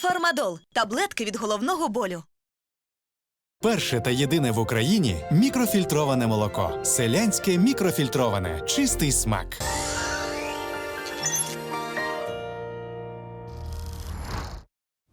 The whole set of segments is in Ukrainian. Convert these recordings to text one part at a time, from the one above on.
Фармадол таблетки від головного болю. Перше та єдине в Україні мікрофільтроване молоко. Селянське мікрофільтроване. Чистий смак.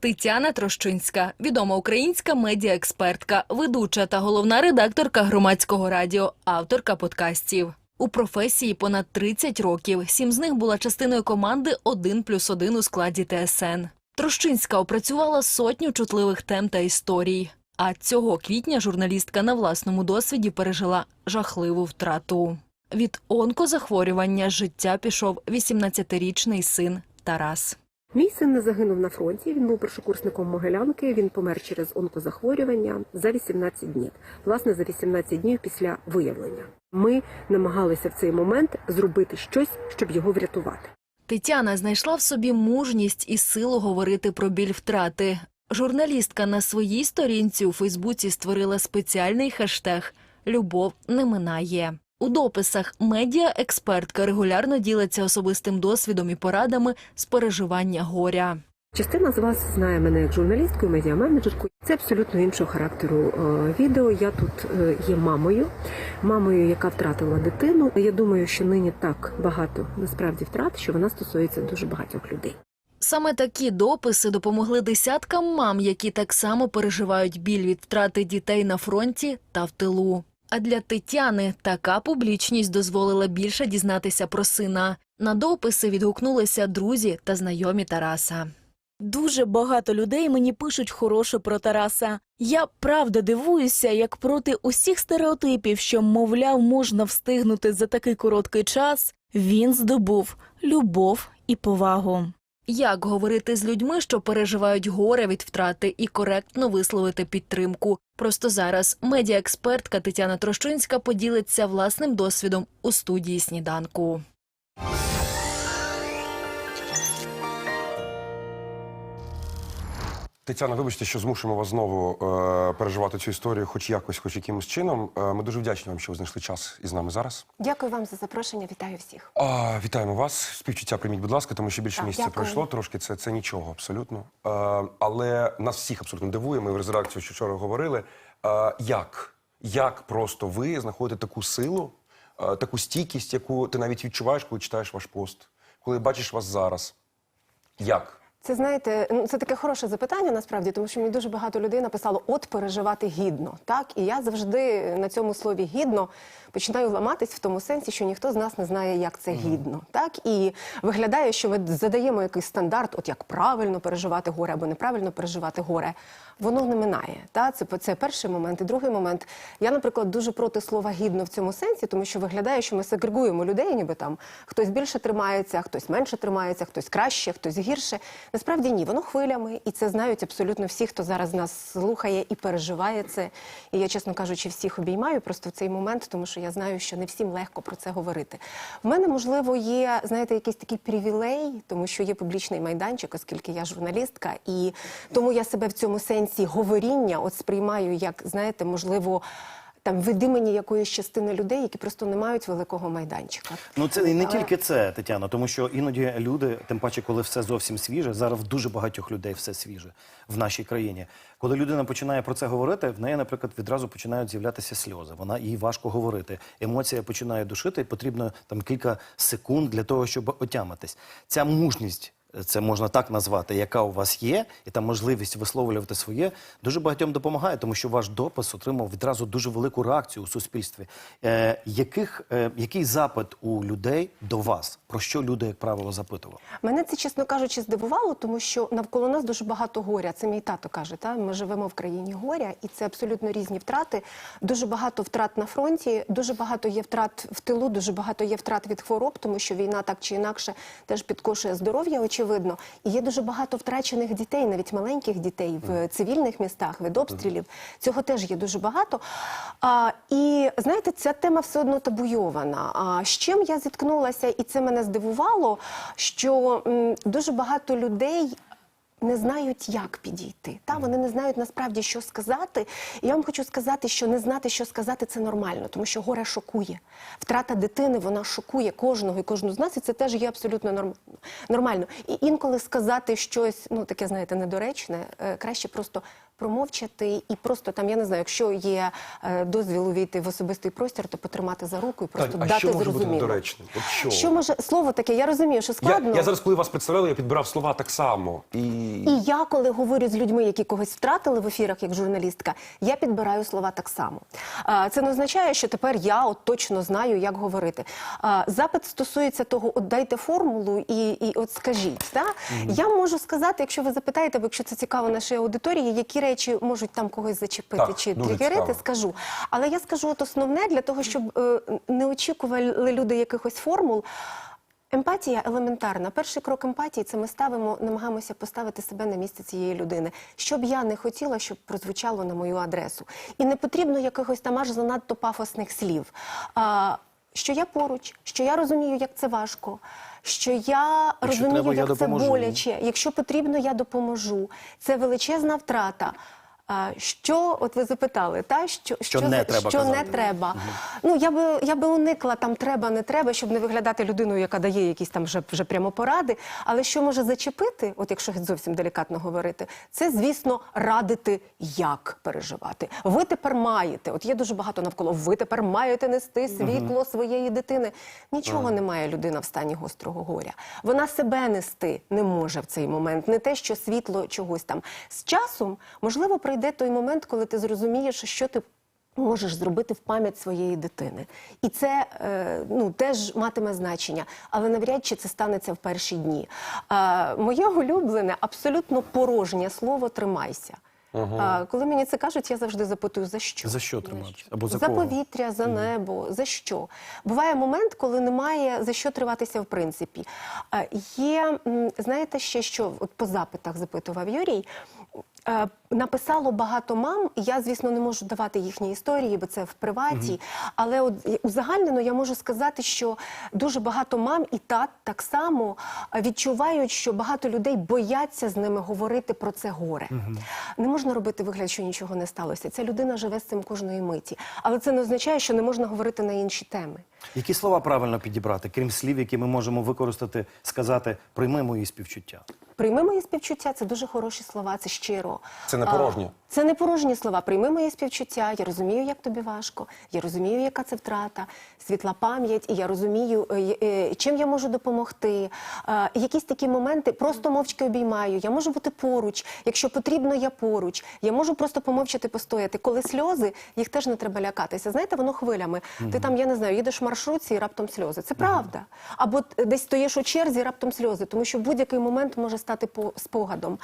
Тетяна Трощинська, відома українська медіаекспертка, ведуча та головна редакторка громадського радіо, авторка подкастів. У професії понад 30 років. Сім з них була частиною команди «1 плюс 1» у складі ТСН. Трощинська опрацювала сотню чутливих тем та історій. А цього квітня журналістка на власному досвіді пережила жахливу втрату. Від онкозахворювання життя пішов 18-річний син Тарас. Мій син не загинув на фронті. Він був першокурсником Могилянки. Він помер через онкозахворювання за 18 днів. Власне, за 18 днів після виявлення. Ми намагалися в цей момент зробити щось, щоб його врятувати. Тетяна знайшла в собі мужність і силу говорити про біль втрати. Журналістка на своїй сторінці у Фейсбуці створила спеціальний хештег Любов не минає. У дописах медіа-експертка регулярно ділиться особистим досвідом і порадами з переживання горя. Частина з вас знає мене як журналістку, і медіаменеджерку. Це абсолютно іншого характеру е, відео. Я тут е, є мамою, мамою, яка втратила дитину. Я думаю, що нині так багато насправді втрат, що вона стосується дуже багатьох людей. Саме такі дописи допомогли десяткам мам, які так само переживають біль від втрати дітей на фронті та в тилу. А для Тетяни така публічність дозволила більше дізнатися про сина. На дописи відгукнулися друзі та знайомі Тараса. Дуже багато людей мені пишуть хороше про Тараса. Я правда дивуюся, як проти усіх стереотипів, що, мовляв, можна встигнути за такий короткий час, він здобув любов і повагу. Як говорити з людьми, що переживають горе від втрати, і коректно висловити підтримку? Просто зараз медіаекспертка Тетяна Трощинська поділиться власним досвідом у студії сніданку. Тетяна, вибачте, що змушуємо вас знову е, переживати цю історію, хоч якось, хоч якимось чином. Е, ми дуже вдячні вам, що ви знайшли час із нами зараз. Дякую вам за запрошення. Вітаю всіх. А, вітаємо вас. Співчуття прийміть, будь ласка, тому що більше Так, місяця дякую. пройшло. Трошки це, це нічого абсолютно. Е, але нас всіх абсолютно дивує. Ми з редакцією ще вчора говорили. Е, як? Як просто ви знаходите таку силу, е, таку стійкість, яку ти навіть відчуваєш, коли читаєш ваш пост, коли бачиш вас зараз? Як? Це знаєте, ну це таке хороше запитання насправді, тому що мені дуже багато людей написало от переживати гідно. Так, і я завжди на цьому слові гідно починаю ламатись в тому сенсі, що ніхто з нас не знає, як це гідно. Так і виглядає, що ми задаємо якийсь стандарт, от як правильно переживати горе або неправильно переживати горе. Воно не минає. Та це це перший момент. І другий момент. Я, наприклад, дуже проти слова гідно в цьому сенсі, тому що виглядає, що ми сегрегуємо людей, ніби там хтось більше тримається, хтось менше тримається, хтось краще, хтось гірше. Насправді ні, воно хвилями, і це знають абсолютно всі, хто зараз нас слухає і переживає це. І я, чесно кажучи, всіх обіймаю просто в цей момент, тому що я знаю, що не всім легко про це говорити. В мене, можливо, є, знаєте, якийсь такий привілей, тому що є публічний майданчик, оскільки я журналістка, і тому я себе в цьому сенсі говоріння от сприймаю як, знаєте, можливо. Там видимені якоїсь частини людей, які просто не мають великого майданчика. Ну це і не Але- тільки це, Тетяно, тому що іноді люди, тим паче, коли все зовсім свіже, зараз в дуже багатьох людей все свіже в нашій країні. Коли людина починає про це говорити, в неї, наприклад, відразу починають з'являтися сльози. Вона їй важко говорити. Емоція починає душити, і потрібно там кілька секунд для того, щоб отямитись. Ця мужність. Це можна так назвати, яка у вас є, і там можливість висловлювати своє дуже багатьом допомагає, тому що ваш допис отримав відразу дуже велику реакцію у суспільстві. Е, яких, е, який запит у людей до вас? Про що люди, як правило, запитували? Мене це, чесно кажучи, здивувало, тому що навколо нас дуже багато горя. Це мій тато каже. Та ми живемо в країні горя, і це абсолютно різні втрати. Дуже багато втрат на фронті, дуже багато є втрат в тилу, дуже багато є втрат від хвороб, тому що війна так чи інакше теж підкошує здоров'я, очевидно. І є дуже багато втрачених дітей, навіть маленьких дітей в цивільних містах від обстрілів. Цього теж є дуже багато. А, і знаєте, ця тема все одно табуйована. А з чим я зіткнулася, і це мене здивувало, що м, дуже багато людей не знають, як підійти. Та вони не знають насправді, що сказати. І я вам хочу сказати, що не знати, що сказати, це нормально, тому що горе шокує. Втрата дитини вона шокує кожного і кожну з нас, і це теж є абсолютно норм... нормально. І інколи сказати щось, ну таке, знаєте, недоречне, е, краще просто промовчати і просто там, я не знаю, якщо є е, дозвіл увійти в особистий простір, то потримати за руку і просто а дати що може бути недоречним? От що? Що може слово таке? Я розумію, що складно. я зараз, коли вас представляли, я підбирав слова так само. І, І я, коли говорю з людьми, які когось втратили в ефірах як журналістка, я підбираю слова так само. Це не означає, що тепер я от точно знаю, як говорити. Запит стосується того, от дайте формулу і, і от скажіть. Да? Я можу сказати, якщо ви запитаєте, якщо це цікаво нашій аудиторії, які речі можуть там когось зачепити Так, чи тригерити, скажу. Але я скажу от основне для того, щоб е, не очікували люди якихось формул. Емпатія елементарна. Перший крок емпатії це ми ставимо, намагаємося поставити себе на місце цієї людини. Що б я не хотіла, щоб прозвучало на мою адресу. І не потрібно якихось там аж занадто пафосних слів. А, що я поруч, що я розумію, як це важко, що я розумію, треба, я як це допоможу. боляче. Якщо потрібно, я допоможу. Це величезна втрата. Що, от ви запитали, та що, Що не за- треба що не казати. треба. Ну я би я би уникла там треба, не треба, щоб не виглядати людиною, яка дає якісь там вже, вже прямо поради. Але що може зачепити, от якщо зовсім делікатно говорити, це звісно радити, як переживати. Ви тепер маєте, от є дуже багато навколо. Ви тепер маєте нести світло своєї дитини. Нічого не має людина в стані гострого горя. Вона себе нести не може в цей момент. Не те, що світло чогось там з часом, можливо, прийде той момент, коли ти зрозумієш, що ти можеш зробити в пам'ять своєї дитини. І це е, ну, теж матиме значення, але навряд чи це станеться в перші дні. Е, моє улюблене, абсолютно порожнє слово тримайся. Е, коли мені це кажуть, я завжди запитую, за що? За що триматися? Або за за кого? повітря, за небо, за що? Буває момент, коли немає за що триватися в принципі. Є, знаєте, ще що от по запитах запитував Юрій. Е, Написало багато мам, я, звісно, не можу давати їхні історії, бо це в приваті. Але от узагальнено я можу сказати, що дуже багато мам і тат так само е, відчувають, що багато людей бояться з ними говорити про це горе. Не можна робити вигляд, що нічого не сталося. Ця людина живе з цим кожної миті. Але це не означає, що не можна говорити на інші теми. Які слова правильно підібрати, крім слів, які ми можемо використати, сказати прийми мої співчуття? Прийми мої співчуття, це дуже хороші слова, це щиро. Це не порожні. Це не порожні слова. Прийми мої співчуття. Я розумію, як тобі важко. Я розумію, яка це втрата, світла пам'ять, і я розумію, е, е, чим я можу допомогти. Е, Якісь такі моменти просто мовчки обіймаю. Я можу бути поруч. Якщо потрібно, я поруч. Я можу просто помовчати, постояти. Коли сльози, їх теж не треба лякатися. Знаєте, воно хвилями. Ти там, я не знаю, їдеш в маршрутці і раптом сльози. Це правда. Або десь стоїш у черзі, раптом сльози, тому що будь-який момент може стати спогадом.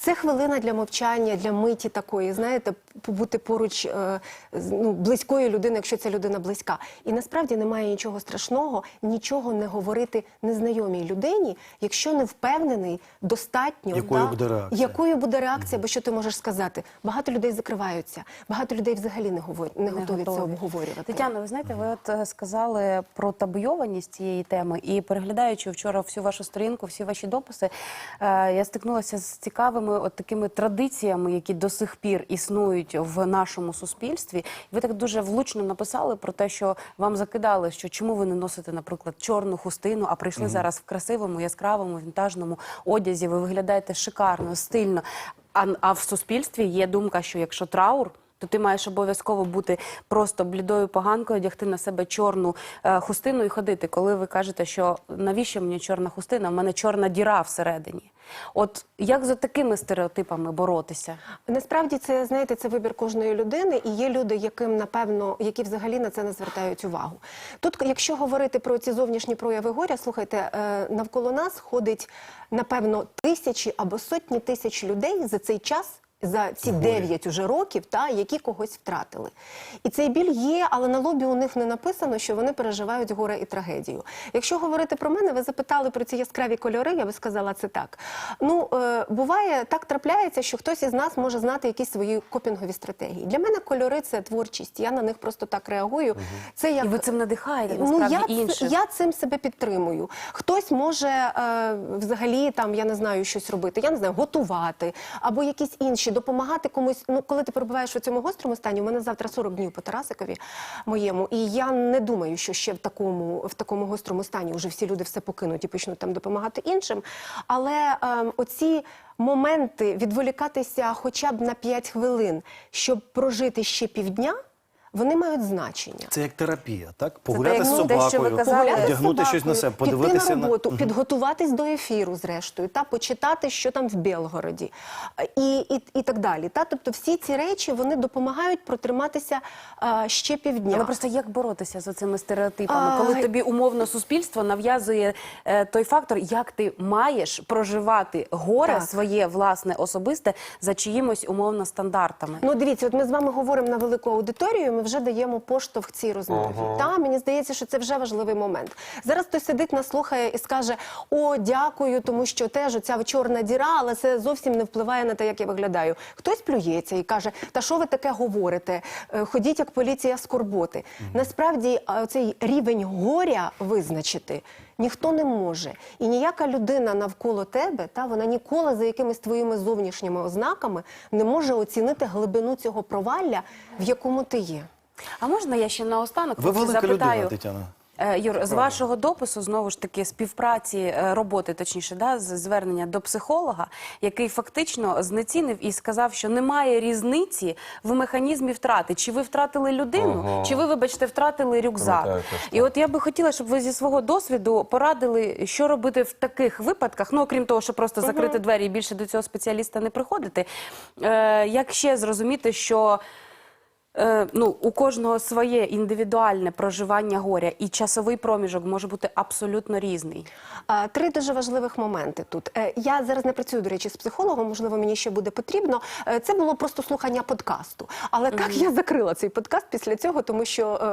Це хвилина для мовчання, для миті такої, знаєте, побути поруч е, з- ну, близької людини, якщо ця людина близька. І насправді немає нічого страшного, нічого не говорити незнайомій людині, якщо не впевнений достатньо, Якою да, буде реакція? якою буде реакція, бо що ти можеш сказати? Багато людей закриваються, багато людей взагалі не говорять, не, готові це обговорювати. Тетяно, ви знаєте, ви от е, сказали про табуйованість цієї теми, і переглядаючи вчора всю вашу сторінку, всі ваші дописи, е, я стикнулася з цікавими от такими традиціями, які до сих пір існують в нашому суспільстві. Ви так дуже влучно написали про те, що вам закидали, що чому ви не носите, наприклад, чорну хустину, а прийшли зараз в красивому, яскравому, вінтажному одязі. Ви виглядаєте шикарно, стильно. А, а в суспільстві є думка, що якщо траур то ти маєш обов'язково бути просто блідою поганкою, одягти на себе чорну е, хустину і ходити. Коли ви кажете, що навіщо мені чорна хустина, в мене чорна діра всередині. От як з такими стереотипами боротися? Насправді це знаєте, це вибір кожної людини, і є люди, яким напевно, які взагалі на це не звертають увагу. Тут, якщо говорити про ці зовнішні прояви горя, слухайте, е, навколо нас ходить напевно тисячі або сотні тисяч людей за цей час. За ці 9 уже років, та які когось втратили, і цей біль є, але на лобі у них не написано, що вони переживають горе і трагедію. Якщо говорити про мене, ви запитали про ці яскраві кольори. Я би сказала це так. Ну е, буває так трапляється, що хтось із нас може знати якісь свої копінгові стратегії. Для мене кольори це творчість. Я на них просто так реагую. Це як І ви цим надихаєте Ну, я, інших. я цим себе підтримую. Хтось може е, взагалі там, я не знаю, щось робити, я не знаю, готувати або якісь інші, допомагати комусь. Ну, коли ти перебуваєш у цьому гострому стані, у мене завтра 40 днів по Тарасикові моєму, і я не думаю, що ще в такому, в такому гострому стані вже всі люди все покинуть і почнуть там допомагати іншим. Але ем, оці моменти відволікатися хоча б на 5 хвилин, щоб прожити ще півдня, вони мають значення. Це як терапія, так? Погуляти з собакою, вдягнути щось на себе, подивитися на роботу, підготуватись до ефіру, зрештою, та почитати, що там в Белгороді, і, і, і так далі. Та тобто, всі ці речі вони допомагають протриматися а, ще півдня. Але просто як боротися з цими стереотипами, А, коли тобі умовно суспільство нав'язує е, той фактор, як ти маєш проживати горе Так. своє власне особисте за чиїмось умовно стандартами. Ну, дивіться, от ми з вами говоримо на велику аудиторію. Ми вже даємо поштовх цій розмові. Та мені здається, що це вже важливий момент. Зараз хтось сидить, нас слухає і скаже: О, дякую, тому що теж оця чорна діра, але це зовсім не впливає на те, як я виглядаю. Хтось плюється і каже: Та що ви таке говорите? Е, Ходіть як поліція скорботи. Насправді, цей рівень горя визначити. Ніхто не може, і ніяка людина навколо тебе, та вона ніколи за якимись твоїми зовнішніми ознаками не може оцінити глибину цього провалля, в якому ти є. А можна я ще наостанок Ви велика запитаю? людина, Тетяна. Е, Юр, з вашого допису знову ж таки співпраці е, роботи, точніше, да, з звернення до психолога, який фактично знецінив і сказав, що немає різниці в механізмі втрати. Чи ви втратили людину, Ага. чи ви, вибачте, втратили рюкзак. Пам'ятаю І от я би хотіла, щоб ви зі свого досвіду порадили, що робити в таких випадках. Ну, окрім того, що просто закрити двері і більше до цього спеціаліста не приходити. Е, як ще зрозуміти, що ну, у кожного своє індивідуальне проживання горя, і часовий проміжок може бути абсолютно різний. Три дуже важливих моменти тут. Е, Я зараз не працюю, до речі, з психологом, можливо, мені ще буде потрібно. Е, Це було просто слухання подкасту. Але так я закрила цей подкаст після цього, тому що е,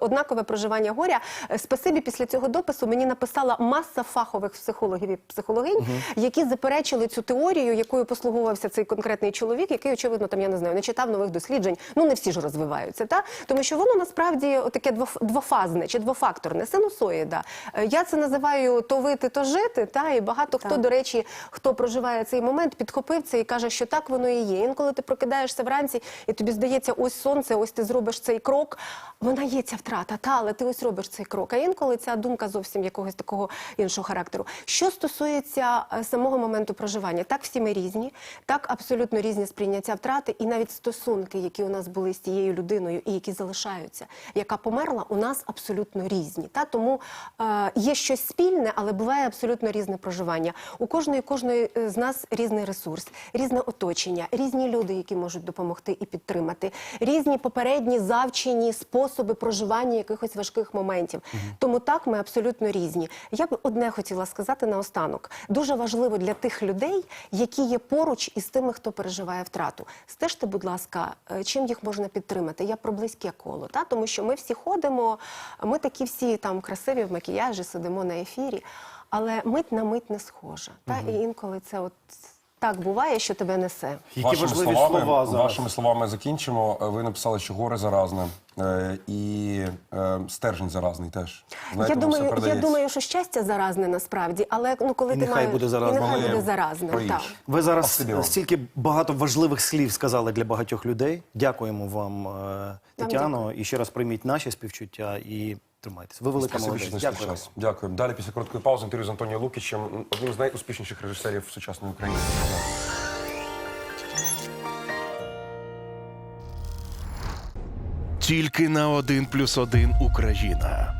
однакове проживання горя. Е, Спасибі після цього допису мені написала маса фахових психологів і психологинь, які заперечили цю теорію, якою послугувався цей конкретний чоловік, який, очевидно, там я не знаю, не читав нових досліджень. Ну не всі ж розвиваються, та тому що воно насправді таке двофазне чи двофакторне, синусоїда. Е, Я це називаю то вити, то жити. Та і багато хто, до речі, хто проживає цей момент, підхопив це і каже, що так воно і є. Інколи ти прокидаєшся вранці, і тобі здається, ось сонце, ось ти зробиш цей крок. Вона є ця втрата, та але ти ось робиш цей крок. А інколи ця думка зовсім якогось такого іншого характеру. Що стосується е, самого моменту проживання, так всі ми різні, так абсолютно різні сприйняття втрати, і навіть стосунки, які у нас були з тією людиною, і які залишаються, яка померла, у нас абсолютно різні. Та тому е, є щось спільне, але буває абсолютно різне проживання. У кожної кожної е, з нас різний ресурс, різне оточення, різні люди, які можуть допомогти і підтримати, різні попередні завчені способи проживання якихось важких моментів. Тому так ми абсолютно різні. Я би одне хотіла сказати наостанок. Дуже важливо для тих людей, які є поруч із тими, хто переживає втрату. Стежте, будь ласка, е, чим їх можна підтримати. Я про близьке коло, та? Тому що ми всі ходимо, ми такі всі там красиві в макіяжі, сидимо на ефірі, але мить на мить не схожа. Та? І інколи це от так буває, що тебе несе. Які вашими важливі словами, слова зараз. Вашими словами закінчимо. Е, Ви написали, що горе заразне е, і е, стержень заразний теж. Знаєте, я думаю, я думаю, що щастя заразне насправді, але ну коли І ти нехай маєш буде заразне. і нехай Але буде заразне. Так. Ви зараз Спасибі стільки багато важливих слів сказали для багатьох людей. Дякуємо вам, е, Тетяно. І ще раз прийміть наші співчуття і тримайтесь. Ви велика молодець. Дякую. час. Дякую. Далі після короткої паузи інтерв'ю з Антонією Лукічем, одним з найуспішніших режисерів сучасної України. Тільки на один плюс один Україна.